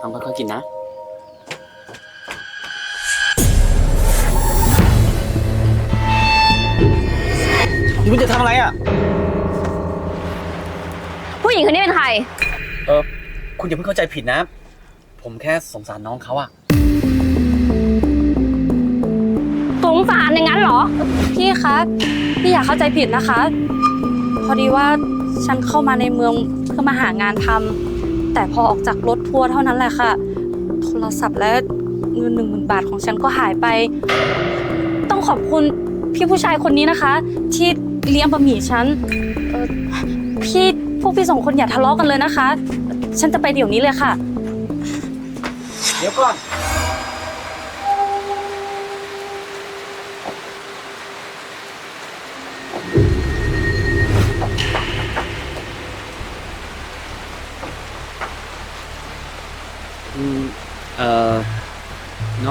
ต้องค่อยๆกินนะนี่คุณจะทำอะไรอะ ผู้หญิงคนนี้เป็นใคร เออ คุณอย่าเพิ่งเข้าใจผิดนะ ผมแค่สงสารน้องเขาอะสงสารอย่างนั้นเหรอ พี่คะ พี่อย่าเข้าใจผิดนะคะ พอดีว่าฉันเข้ามาในเมืองเพื่อมาหางานทำแต่พอออกจากรถทัวร์เท่านั้นแหละค่ะ โทรศัพท์และเงินหนึ่งหมื่นบาทของฉันก็หายไป ต้องขอบคุณพี่ผู้ชายคนนี้นะคะ ที่เลี้ยงบะหมี่ฉันเอ่อพี่พวกพี่สองคนอย่าทะเลาะกันเลยนะคะ ฉันจะไปเดี๋ยวนี้เลยค่ะ เดี๋ยวก่อน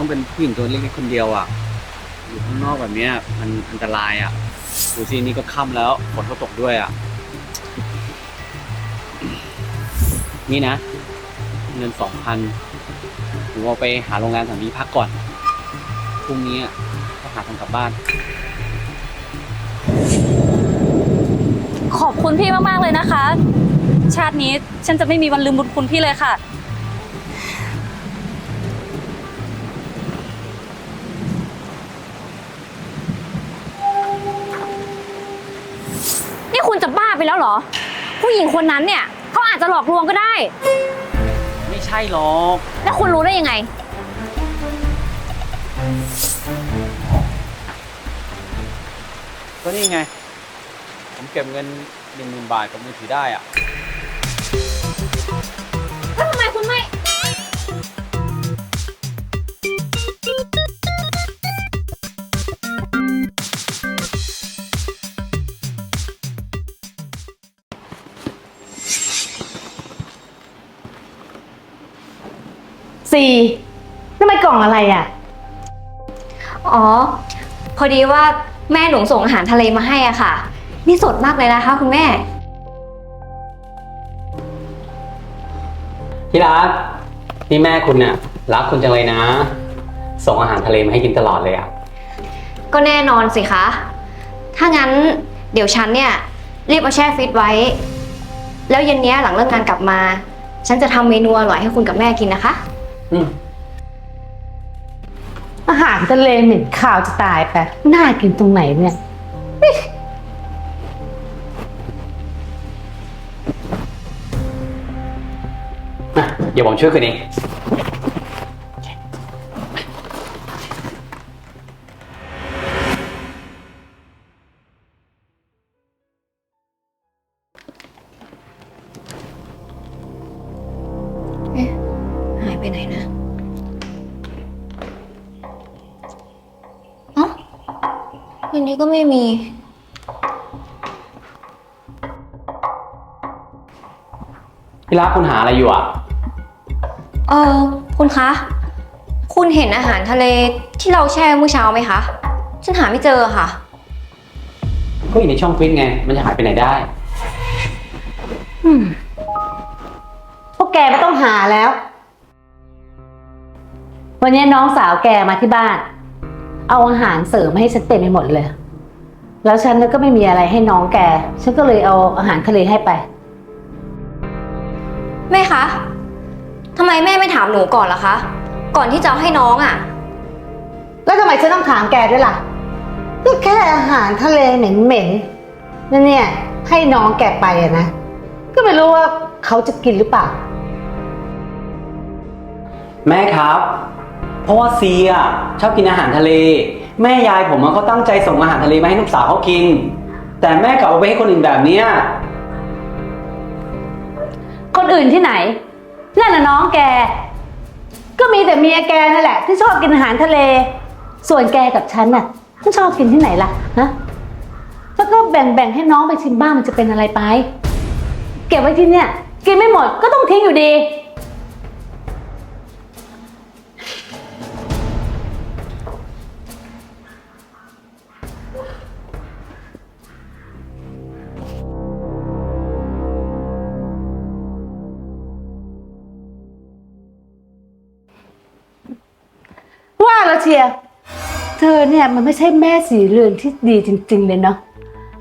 เป็นผู้หญิงตัวเล็กๆคนเดียวอะ อยู่ข้างนอกแบบเนี้ย มันอันตรายอะดูสินี่ก็ค่ำแล้วฝนก็ตกด้วยอะ นี่นะ เงินสองพันผมเอาไปหาโรงแรมแถวนี้พักก่อน พรุ่งนี้อะก็หาทางกลับบ้าน ขอบคุณพี่มาก ๆ เลยนะคะ ชาตินี้ฉันจะไม่มีวันลืมบุญคุณพี่เลยค่ะ ไปแล้วเหรอ ผู้หญิงคนนั้นเนี่ยเขาอาจจะหลอกลวงก็ได้ ไม่ใช่หรอก แล้วคุณรู้ได้ยังไง ก็นี่ไง ผมเก็บเงินหนึ่งหมื่นบาทกับมือถือได้อะ สี่นั่นมันกล่องอะไรอะ อ๋อ พอดีว่าแม่หนูส่งอาหารทะเลมาให้อะค่ะ นี่สดมากเลยนะคะคุณแม่ ที่รักนี่แม่คุณเนี่ยรักคุณจังเลยนะ ส่งอาหารทะเลมาให้กินตลอดเลยอะ ก็แน่นอนสิคะ ถ้างั้นเดี๋ยวฉันเนี่ยรีบเอาแช่ฟิตไว้ แล้วเย็นเนี้ยหลังเลิกงานกลับมา ฉันจะทำเมนูอร่อยให้คุณกับแม่กินนะคะ อืมอาหารทะเลเหม็นข่าวจะตายไปน่ากินตรงไหนเนี่ย อะเดี๋ยวผมช่วยคุณเอง ไปไหนนะเอ้าอันนี้ก็ไม่มีที่รักคุณหาอะไรอยู่อะ เออคุณคะ คุณเห็นอาหารทะเลที่เราแช่เมื่อเช้าไหมคะ ฉันหาไม่เจอค่ะ ก็อยู่ในช่องฟิตไง มันจะหายไปไหนได้อืมพวกแกไม่ต้องหาแล้ว วันนี้น้องสาวแกมาที่บ้าน เอาอาหารเสริมมาให้ฉันเต็มไปหมดเลย แล้วฉันก็ไม่มีอะไรให้น้องแก ฉันก็เลยเอาอาหารทะเลให้ไป แม่คะทำไมแม่ไม่ถามหนูก่อนล่ะคะ ก่อนที่จะเอาให้น้องอะ แล้วทำไมฉันต้องถามแกด้วยล่ะก็แค่อาหารทะเลเหม็นๆนั่นเนี่ย ให้น้องแกไปอะนะ ก็ไม่รู้ว่าเขาจะกินหรือเปล่า แม่ครับเพ ราะว่าซีอะชอบกินอาหารทะเล แม่ยายผมอะเขาตั้งใจส่งอาหารทะเลมาให้ลูกสาวเขากิน แต่แม่กลับเอาไปให้คนอื่นแบบเนี้ยคนอื่นที่ไหน นั่นน่ะน้องแก ก็มีแต่เมียแกนั่นแหละ ที่ชอบกินอาหารทะเล ส่วนแกกับฉันน่ะฉันชอบกินที่ไหนล่ะฮะแล้วก็แบ่งๆให้น้องไปชิมบ้างมันจะเป็นอะไรไป เก็บไว้ที่เนี่ย กินไม่หมดก็ต้องทิ้งอยู่ดี เธอเนี่ยมันไม่ใช่แม่สีเรือนที่ดีจริง ๆ เลยเนาะ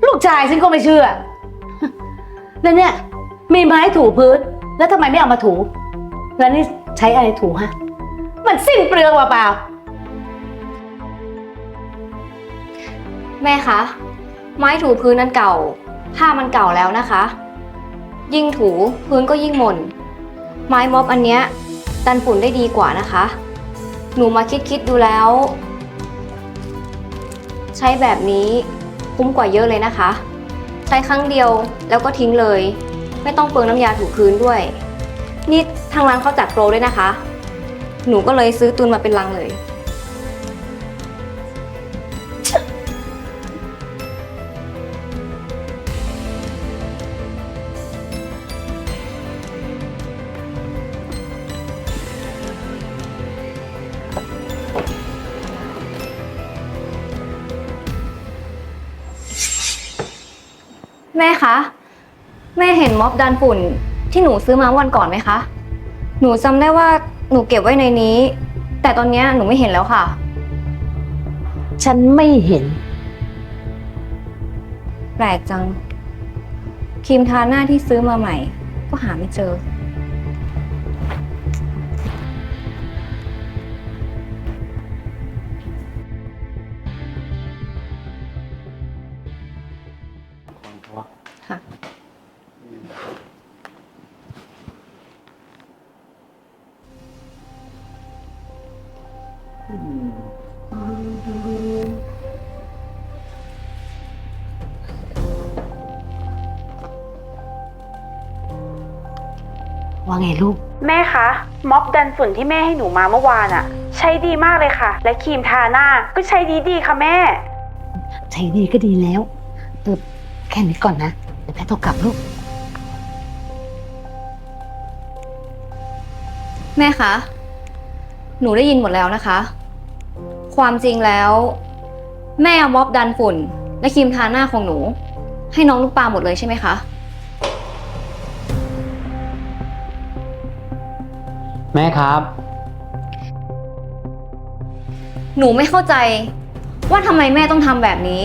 ลูกชายฉันก็ไม่เชื่อ แล้วเนี่ย มีไม้ถูพื้น แล้วทำไมไม่เอามาถู แล้วนี่ใช้อะไรถูฮะ มันสิ้นเปลืองเปล่าแม่คะ ไม้ถูพื้นนั้นเก่า ผ้ามันเก่าแล้วนะคะ ยิ่งถูพื้นก็ยิ่งหม่น ไม้ม็อบอันเนี้ยดันฝุ่นได้ดีกว่านะคะ หนูมาคิดคิดๆดูแล้ว ใช้แบบนี้คุ้มกว่าเยอะเลยนะคะ ใช้ครั้งเดียวแล้วก็ทิ้งเลย ไม่ต้องเปลืองน้ำยาถูพื้นด้วย นี่ทางร้านเขาจัดโปรด้วยนะคะ หนูก็เลยซื้อตุนมาเป็นลังเลย ม่คะ แม่เห็นม็อบดันฝุ่นที่หนูซื้อมาวันก่อนไหมคะ หนูจำได้ว่าหนูเก็บไว้ในนี้ แต่ตอนเนี้ยหนูไม่เห็นแล้วค่ะๆฉันไม่เห็น แปลกจังครีมทาหน้าที่ซื้อมาใหม่ ก็หาไม่เจอ ไงลูก แม่คะม็อบดันฝุ่นที่แม่ให้หนูมาเมื่อวานอะใช้ดีมากเลยค่ะ และครีมทาหน้าก็ใช้ดีดีๆค่ะแม่ ใช้ดีก็ดีแล้วเออแค่นี้ก่อนนะ เดี๋ยวแม่โทรกลับลูก แม่คะ หนูได้ยินหมดแล้วนะคะ ความจริงแล้ว แม่เอาม็อบดันฝุ่น และครีมทาหน้าของหนู ให้น้องลูกปลาหมดเลยใช่ไหมคะ แม่ครับ หนูไม่เข้าใจ ว่าทำไมแม่ต้องทำแบบนี้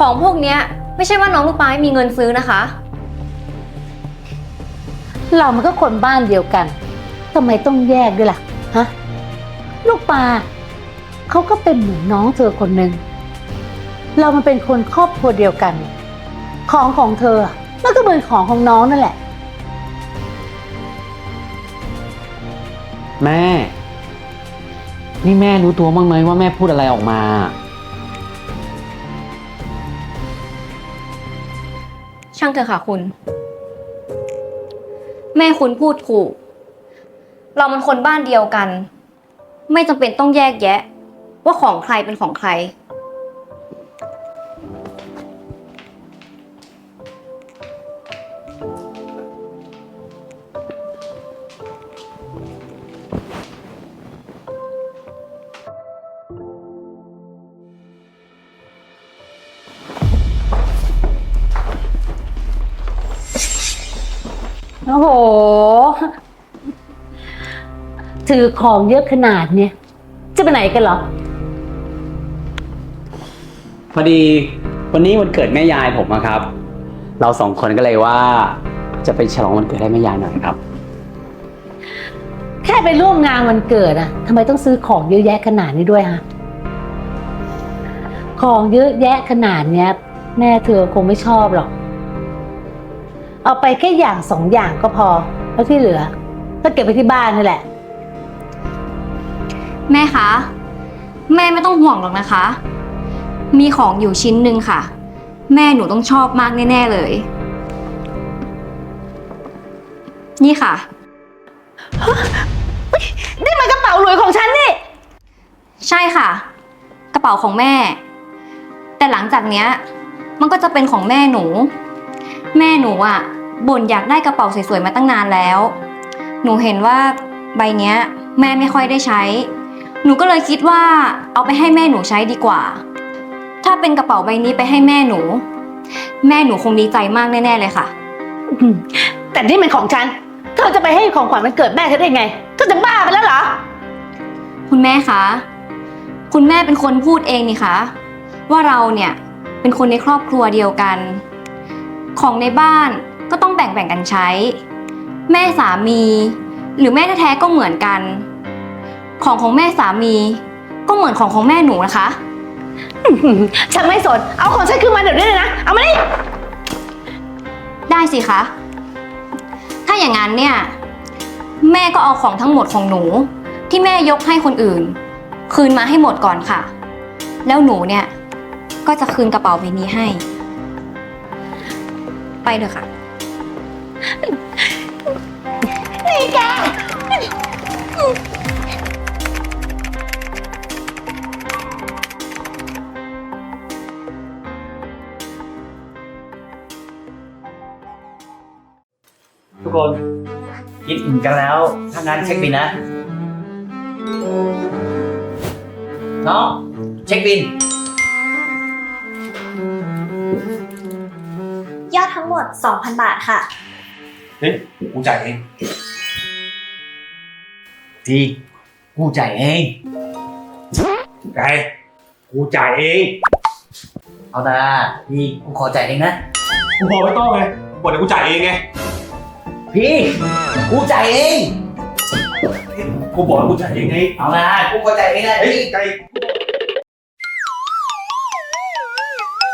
ของพวกเนี้ย ไม่ใช่ว่าน้องลูกปลาไม่มีเงินซื้อนะคะ เรามันก็คนบ้านเดียวกันทำไมต้องแยกด้วยล่ะฮะลูกปลาเขาก็เป็นเหมือนน้องเธอคนหนึ่งเรามันเป็นคนครอบครัวเดียวกัน ของของเธอมันก็เหมือนของของน้องนั่นแหละ แม่ นี่แม่รู้ตัวบ้างไหมว่าแม่พูดอะไรออกมา ช่างเถอะค่ะคุณ แม่คุณพูดถูก เรามันคนบ้านเดียวกัน ไม่จำเป็นต้องแยกแยะ ว่าของใครเป็นของใคร โอ้โห ถือของเยอะขนาดเนี้ยจะไปไหนกันเหรอ พอดีวันนี้วันเกิดแม่ยายผมอะครับ เราสองคนก็เลยว่า จะไปฉลองวันเกิดให้แม่ยายหน่อยครับ แค่ไปร่วมงานวันเกิดอะทำไมต้องซื้อของเยอะแยะขนาดนี้ด้วยฮะ ของเยอะแยะขนาดเนี้ย แม่เธอคงไม่ชอบหรอก เอาไปแค่อย่างสองอย่างก็พอแล้วที่เหลือ ก็เก็บไปที่บ้านนี่แหละ แม่คะ แม่ไม่ต้องห่วงหรอกนะคะ มีของอยู่ชิ้นหนึ่งค่ะ แม่หนูต้องชอบมากแน่ๆเลย นี่ค่ะนี่มันกระเป๋าหลุยของฉันนี่ ใช่ค่ะ กระเป๋าของแม่ แต่หลังจากเนี้ย มันก็จะเป็นของแม่หนู แม่หนูอะ บ่นอยากได้กระเป๋าสวยๆมาตั้งนานแล้ว หนูเห็นว่าใบเนี้ย แม่ไม่ค่อยได้ใช้ หนูก็เลยคิดว่า เอาไปให้แม่หนูใช้ดีกว่า ถ้าเป็นกระเป๋าใบนี้ไปให้แม่หนู แม่หนูคงดีใจมากแน่ๆเลยค่ะ แต่นี่มันของฉัน เธอจะไปให้ของขวัญมันเกิดแม่เธอได้ไง เธอจะบ้าไปแล้วเหรอ คุณแม่คะ คุณแม่เป็นคนพูดเองนี่คะว่าเราเนี่ยเป็นคนในครอบครัวเดียวกัน ของในบ้าน ก็ต้องแบ่งแบ่งกันใช้ แม่สามี หรือแม่แท้ๆก็เหมือนกัน ของของแม่สามี ก็เหมือนของของแม่หนูนะคะ ฉันไม่สน เอาของฉันคืนมาเดี๋ยวนี้เลยนะ เอามานี่ได้สิคะ ถ้าอย่างนั้นเนี่ย แม่ก็เอาของทั้งหมดของหนู ที่แม่ยกให้คนอื่น คืนมาให้หมดก่อนค่ะ แล้วหนูเนี่ย ก็จะคืนกระเป๋าใบนี้ให้ ไปเถอะค่ะ คนกินอิ่มกันแล้ว ถ้างั้นเช็คบินนะ น้อง เช็คบิน ยอดทั้งหมด 2,000 บาทค่ะ เฮ้ยกูจ่ายเองที่กูจ่ายเองไงกูจ่ายเอง เอานะพี่กูขอจ่ายเองนะ กูบอกไม่ต้องไงกูบอกเดี๋ยวกูจ่ายเองไง พี่กูจ่ายเองกูบอกให้กูจ่ายเองไงเอานะกูขอจ่ายเองนะเฮ้ยพี่ไก่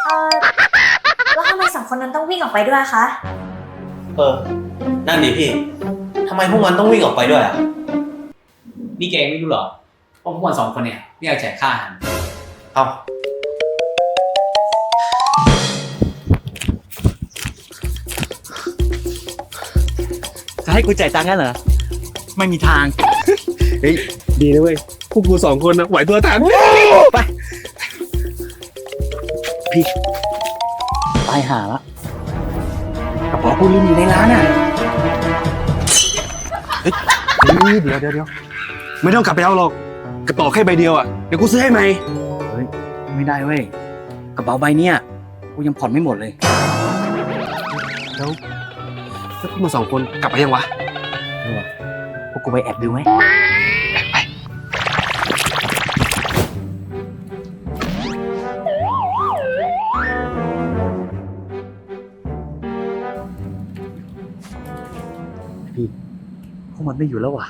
เออแล้วทำไมสองคนนั้นต้องวิ่งออกไปด้วยคะ เออ นั่นดิพี่ ทำไมพวกมันต้องวิ่งออกไปด้วยอะ นี่แกไม่รู้เหรอว่าพวกมันสองคนเนี่ยไม่อยากจ่ายค่าอาหาร เอ้า ให้กูจ่ายตังค์กันเหรอ ไม่มีทาง เฮ้ย ดีนะเว้ยพวกกูสองคนนะไหวตัวทันไป พี่ ไปหาละกระเป๋ากูลืมอยู่ในร้านอะเฮ้ยเดี๋ยวเดี๋ยวเดี๋ยวไม่ต้องกลับไปเอาหรอก กระเป๋าแค่ใบเดียวอะ เดี๋ยวกูซื้อให้ใหม่ไม่ได้เว้ย กระเป๋าใบเนี้ยกูยังผ่อนไม่หมดเลย แล้ว แล้วพวกมันสองคนกลับไปยังวะพวกกูไปแอบดูไหมพี่พวกมันไม่อยู่แล้วว่ะ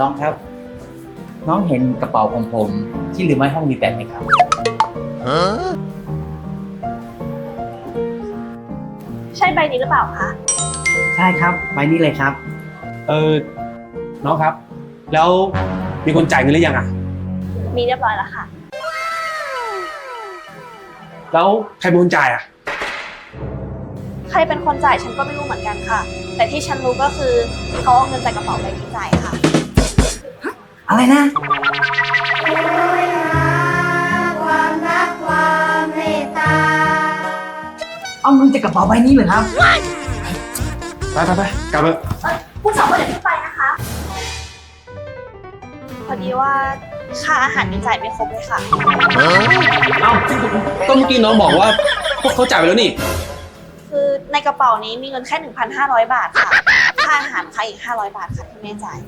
น้องครับ น้องเห็นกระเป๋าของผม ที่ลืมไว้ห้องมีแปดไหมครับ ใช่ใบนี้หรือเปล่าคะใช่ครับใบนี้เลยครับ เออน้องครับ แล้วมีคนจ่ายเงินหรือยังอะ มีเรียบร้อยแล้วค่ะ แล้วใครเป็นคนจ่ายอะ ใครเป็นคนจ่ายฉันก็ไม่รู้เหมือนกันค่ะ แต่ที่ฉันรู้ก็คือเขาเอาเงินจากกระเป๋าใบนี้จ่ายค่ะ อะไรนะ เอาเงินจากกระเป๋าใบนี้เลยครับ ไปไปไปกลับเถอะคุณสองคนอย่าเพิ่งไปนะคะ พอดีว่าค่าอาหารยังจ่ายไม่ครบเลยค่ะ เอ้าก็เมื่อกี้น้องบอกว่า พวกเขาจ่ายไปแล้วนี่ คือ ในกระเป๋านี้มีเงินแค่ 1,500 บาทค่ะ ค่าอาหารค่ะอีก 500 บาทค่ะที่แม่จ่าย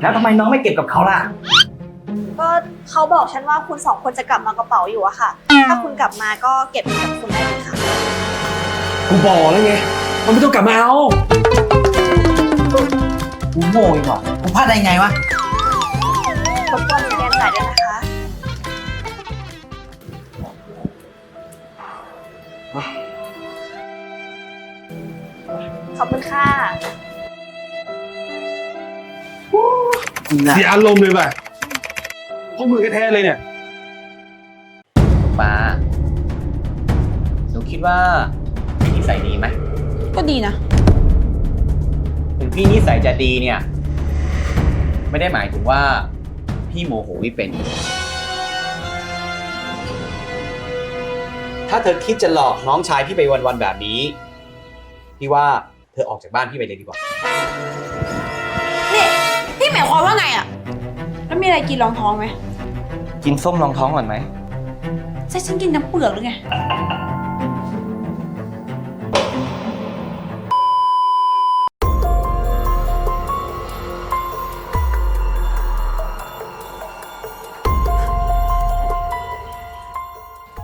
แล้วทำไมน้องไม่เก็บกับเขาล่ะ ก็เขาบอกฉันว่าคุณสองคนจะกลับมากระเป๋าอยู่อะค่ะ ถ้าคุณกลับมาก็เก็บเงินกับคุณได้เลยค่ะ กูบอกแล้วไง มันไม่ต้องกลับมาเอา กูโง่อีกว่ะกูพลาดได้ไงวะ รบกวนแกนจ่ายด้วยนะคะ ขอบคุณค่ะ เสียอารมณ์เลยไปะพวกมือแท้เลยเนี่ย ป้าหนูคิดว่าพี่นิสัยดีไหมก็ดีนะ ถึงพี่นิสัยจะดีเนี่ย ไม่ได้หมายถึงว่าพี่โมโหไม่เป็น ถ้าเธอคิดจะหลอกน้องชายพี่ไปวันๆแบบนี้ พี่ว่าเธอออกจากบ้านพี่ไปเลยดีกว่าายความว่าไงอะแล้วมีอะไรกินรองท้องไหมกินส้มรองท้องก่อนไหมใช่ฉันกินน้ำเปลือกหรือไง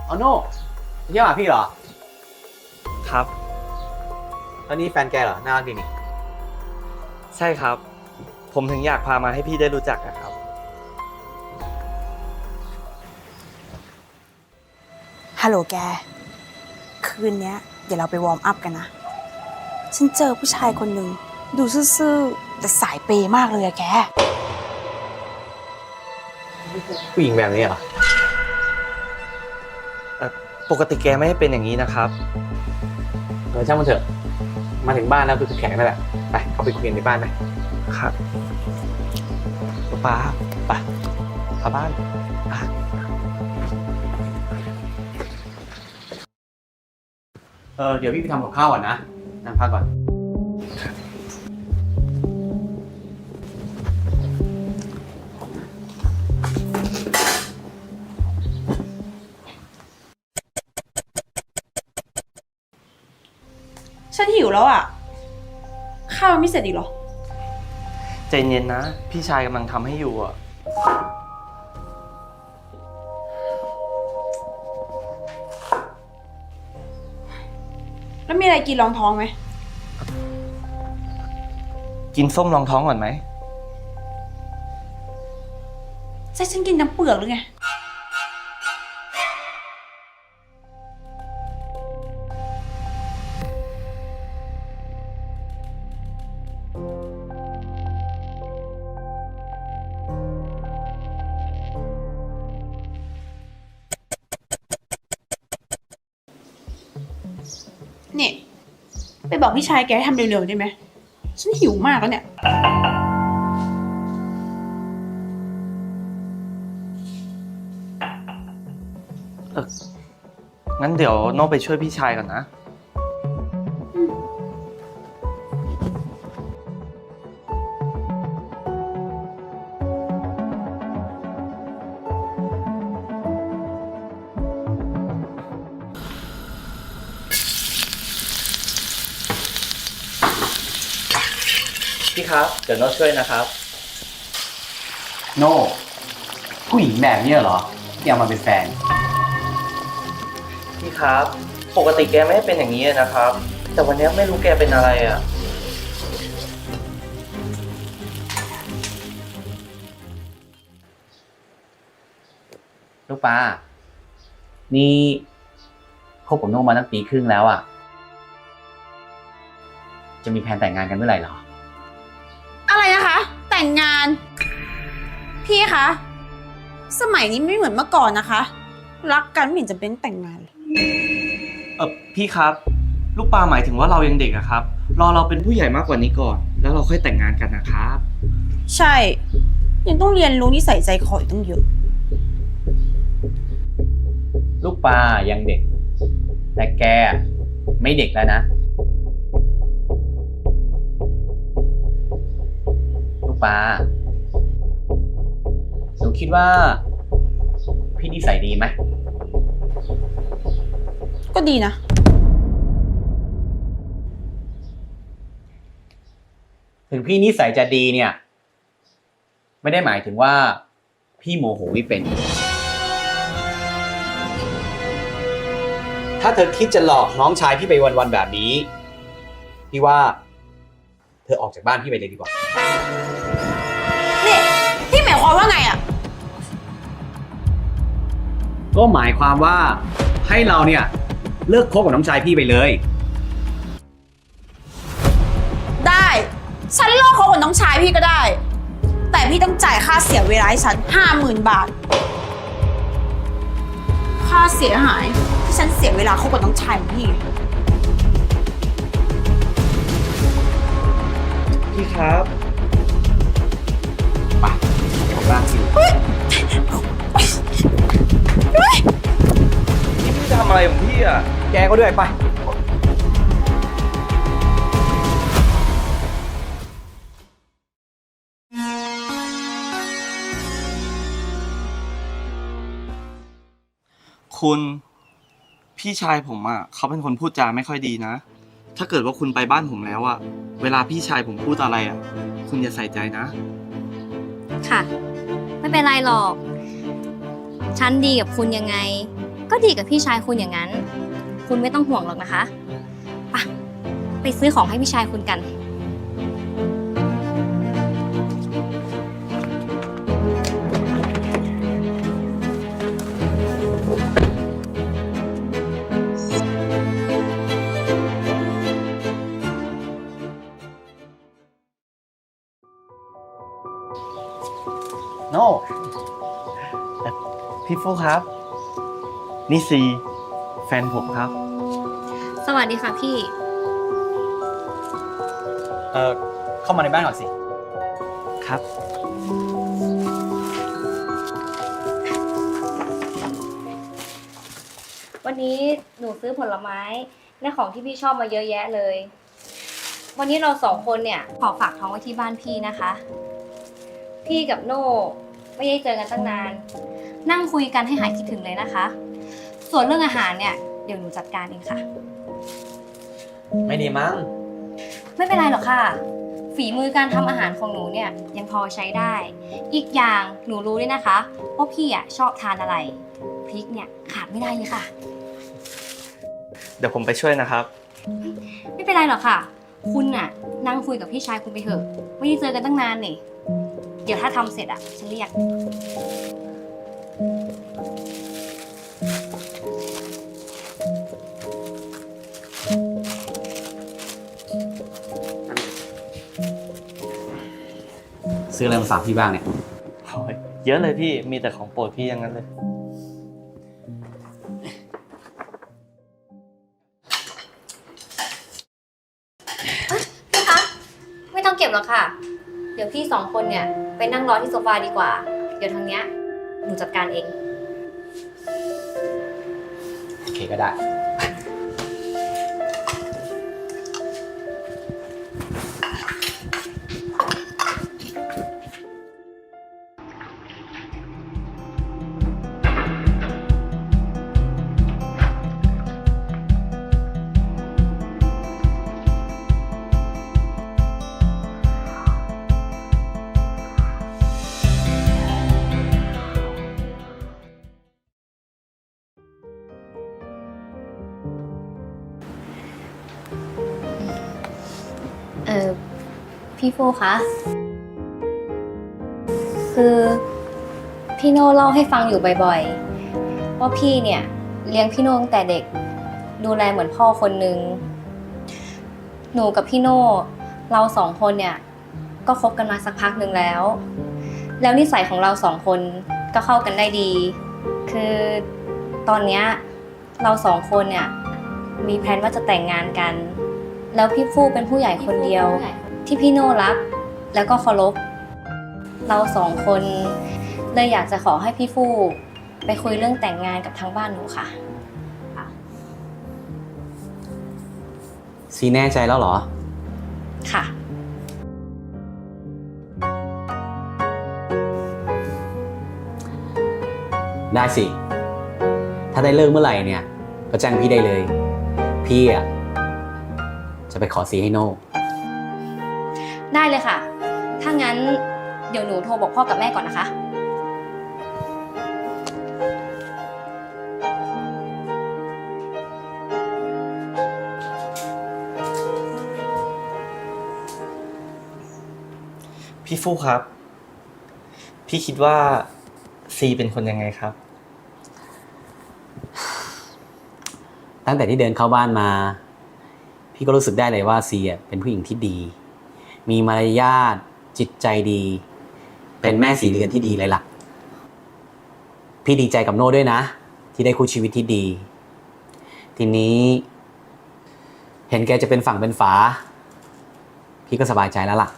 เอาโน่เยี่ยมหาพี่เหรอ ครับอันนี้แฟนแกเหรอ น่ารักดีนี่ ใช่ครับ ผมถึงอยากพามาให้พี่ได้รู้จักอะครับ ฮัลโหลแก คืนเนี้ยเดี๋ยวเราไปวอร์มอัพกันนะ ฉันเจอผู้ชายคนหนึ่งดูซื่อๆ แต่สายเปย์มากเลยอะแก ผู้หญิงแบบนี้เหรอ ปกติแกไม่ให้เป็นอย่างนี้นะครับ เออช่างมันเถอะ มาถึงบ้านแล้วคือแข็งนั่นแหละ ไป เข้าไปคุยกันในบ้านไป ครับป้าไปเข้าบ้านอะเออเดี๋ยวพี่ไปทำกับข้าวก่อนนะนั่งพักก่อน ฉันหิวแล้วอะข้าวยังไม่เสร็จอีกเหรอ ใจเย็นนะ พี่ชายกำลังทำให้อยู่อะ แล้วมีอะไรกินรองท้องไหม กินส้มรองท้องก่อนไหม ใช่ฉันกินน้ำเปลือกหรือไง บอกพี่ชายแกให้ทำเร็วๆได้ไหมฉันหิวมากแล้วเนี่ย งั้นเดี๋ยวโน้ไปช่วยพี่ชายก่อนนะ พี่ครับ เดี๋ยวโน้ช่วยนะครับ โน่ผู้หญิงแบบนี้เหรอที่เอามาเป็นแฟน พี่ครับ ปกติแกไม่ให้เป็นอย่างนี้นะครับ แต่วันนี้ไม่รู้แกเป็นอะไรอะ ลูกปลานี่คบกับโน่มาตั้งปีครึ่งแล้วอะ จะมีแผนแต่งงานกันเมื่อไหร่เหรอ พี่คะ สมัยนี้ไม่เหมือนเมื่อก่อนนะคะ รักกันไม่เห็นจะเป็นแต่งงานเลยเออพี่ครับ ลูกปลาหมายถึงว่าเรายังเด็กอะครับ รอเราเป็นผู้ใหญ่มากกว่านี้ก่อน แล้วเราค่อยแต่งงานกันนะครับ ใช่ ยังต้องเรียนรู้นิสัยใจคออีกต้องเยอะ ลูกปลายังเด็ก แต่แกไม่เด็กแล้วนะ ลูกปลาห นูคิดว่า พี่นิสัยดีไหมก็ดีนะ ถึงพี่นิสัยจะดีเนี่ย ไม่ได้หมายถึงว่า พี่โมโหไม่เป็น ถ้าเธอคิดจะหลอกน้องชายพี่ไปวันๆแบบนี้ พี่ว่า เธอออกจากบ้านพี่ไปเลยดีกว่า นี่พี่หมายความว่าไงอะ ก็หมายความว่าให้เราเนี่ยเลิกคบกับน้องชายพี่ไปเลย ได้ ฉันเลิกคบกับน้องชายพี่ก็ได้ แต่พี่ต้องจ่ายค่าเสียเวลาให้ฉันห้าหมื่นบาท ค่าเสียหายที่ฉันเสียเวลาคบกับน้องชายของพี่ไงพี่ครับไปออกบ้านสิพี่ไม่ รู้จักทำอะไรของพี่อะ แกก็ด้วยไป คุณพี่ชายผมอะเขาเป็นคนพูดจาไม่ค่อยดีนะ ถ้าเกิดว่าคุณไปบ้านผมแล้วอะ เวลาพี่ชายผมพูดอะไรอะ คุณอย่าใส่ใจนะ ค่ะ ไม่เป็นไรหรอก ฉันดีกับคุณยังไง ก็ดีกับพี่ชายคุณอย่างนั้น คุณไม่ต้องห่วงหรอกนะคะ ไปไปซื้อของให้พี่ชายคุณกัน พี่ฟูครับ นี่ซีแฟนผมครับ สวัสดีค่ะพี่ เออเข้ามาในบ้านก่อนสิ ครับ วันนี้หนูซื้อผลไม้ และของที่พี่ชอบมาเยอะแยะเลย วันนี้เราสองคนเนี่ยขอฝากท้องไว้ที่บ้านพี่นะคะ พี่กับโน่ไม่ได้เจอกันตั้งนาน นั่งคุยกันให้หายคิดถึงเลยนะคะ ส่วนเรื่องอาหารเนี่ยเดี๋ยวหนูจัดการเองค่ะ ไม่ดีมั้ง ไม่เป็นไรหรอกค่ะ ฝีมือการทำอาหารของหนูเนี่ยยังพอใช้ได้ อีกอย่างหนูรู้ด้วยนะคะว่าพี่อะชอบทานอะไรพริกเนี่ยขาดไม่ได้เลยค่ะ เดี๋ยวผมไปช่วยนะครับ ไม่เป็นไรหรอกค่ะ คุณน่ะนั่งคุยกับพี่ชายคุณไปเถอะ ไม่ได้เจอกันตั้งนานนี่ เดี๋ยวถ้าทำเสร็จอะฉันเรียก ซื้ออะไรมาฝากพี่บ้างเนี่ย โอ้ยเยอะเลยพี่ มีแต่ของโปรดพี่อย่างนั้นเลย พี่คะไม่ต้องเก็บหรอกค่ะ เดี๋ยวพี่สองคนเนี่ย ไปนั่งรอที่โซฟาดีกว่า เดี๋ยวทางเนี้ย หนูจัดการเอง โอเคก็ได้ พี่ฟูคะ คือพี่โน่เล่าให้ฟังอยู่บ่อยๆ ว่าพี่เนี่ย เลี้ยงพี่โน่ตั้งแต่เด็ก ดูแลเหมือนพ่อคนนึง หนูกับพี่โน่เราสองคนเนี่ย ก็คบกันมาสักพักหนึ่งแล้ว แล้วนิสัยของเราสองคนก็เข้ากันได้ดี คือตอนเนี้ยเราสองคนเนี่ย มีแผนว่าจะแต่งงานกัน แล้วพี่ฟูเป็นผู้ใหญ่คนเดียว ที่พี่โน่รัก แล้วก็เคารพเราสองคนเลยอยากจะขอให้พี่ฟูไปคุยเรื่องแต่งงานกับทางบ้านหนูค่ะ ซีแน่ใจแล้วเหรอ ค่ะ ได้สิ ถ้าได้เลิกเมื่อไหร่เนี่ย ก็แจ้งพี่ได้เลย พี่อะ จะไปขอซีให้โน่ ได้เลยค่ะ ถ้างั้นเดี๋ยวหนูโทรบอกพ่อกับแม่ก่อนนะคะ พี่ฟูครับ พี่คิดว่าซีเป็นคนยังไงครับ ตั้งแต่ที่เดินเข้าบ้านมา พี่ก็รู้สึกได้เลยว่าซีอะเป็นผู้หญิงที่ดี มีมารยาทจิตใจดี เป็นแม่สีเรือนที่ดีเลยล่ะ พี่ดีใจกับโน่ด้วยนะ ที่ได้คู่ชีวิตที่ดี ทีนี้ เห็นแกจะเป็นฝั่งเป็นฝา พี่ก็สบายใจแล้วล่ะ